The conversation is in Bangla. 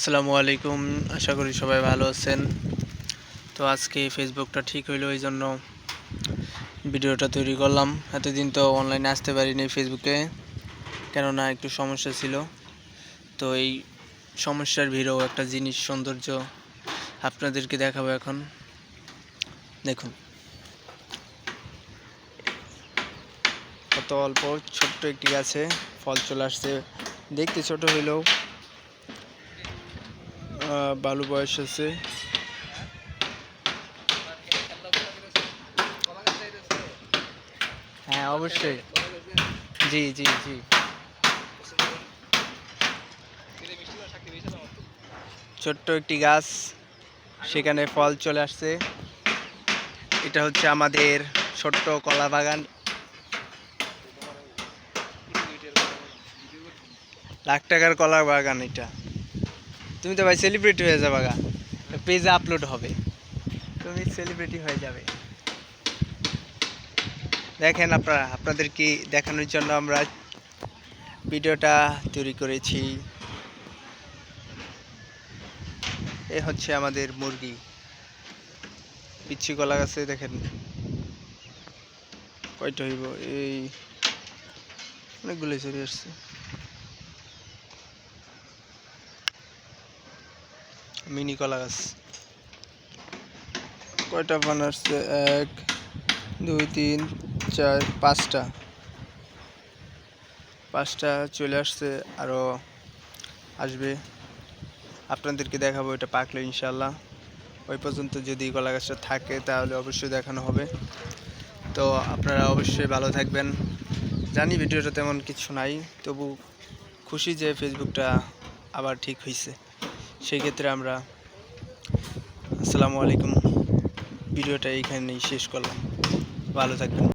আসসালামু আলাইকুম। আশা করি সবাই ভালো আছেন। তো আজকে ফেসবুকটা ঠিক হইল এই জন্য ভিডিওটা তৈরি করলাম। এতদিন তো অনলাইনে আসতে পারিনি ফেসবুকে কেননা একটু সমস্যা ছিল। তো এই সমস্যার ভিড়ও একটা জিনিস সৌন্দর্য আপনাদেরকে দেখাবো এখন। দেখুন। কত অল্প, ছোট্ট একটি গাছে ফল চলে আসছে। দেখতে ছোট হইলেও বালু বয়স আছে। হ্যাঁ অবশ্যই। জি জি জি। ছোট্ট একটি গাছ, সেখানে ফল চলে আসছে। এটা হচ্ছে আমাদের ছোট্ট কলা বাগান। লাখ টাকার কলা বাগান এটা। তুমি তো ভাই সেলিব্রিটি হয়ে যাবে গা। পেজে আপলোড হবে। তুমি সেলিব্রিটি হয়ে যাবে। দেখেন আপনারা আপনাদের কি দেখানোর জন্য আমরা ভিডিওটা তৈরি করেছি। এ হচ্ছে আমাদের মুরগি। পিচ্ছি কলা গাছে দেখেন। কয়টা হইব? এই অনেকগুলো চলে আসছে। মিনি কলা গাছ। কয়টা পান আসছে? এক, দুই, তিন, চার, পাঁচটা। পাঁচটা চলে আসছে আরও আসবে। আপনাদেরকে দেখাবো এটা পাকলে ইনশাল্লাহ ওই পর্যন্ত যদি কলা গাছটা থাকে, তাহলে অবশ্যই দেখানো হবে। তো আপনারা অবশ্যই ভালো থাকবেন। জানি ভিডিওটা তেমন কিছু নাই, তবু খুশি যে ফেসবুকটা আবার ঠিক হয়েছে সেই ক্ষেত্রে আমরা আসসালামু আলাইকুম। ভিডিওটা এইখানেই শেষ করলাম। ভালো থাকবেন।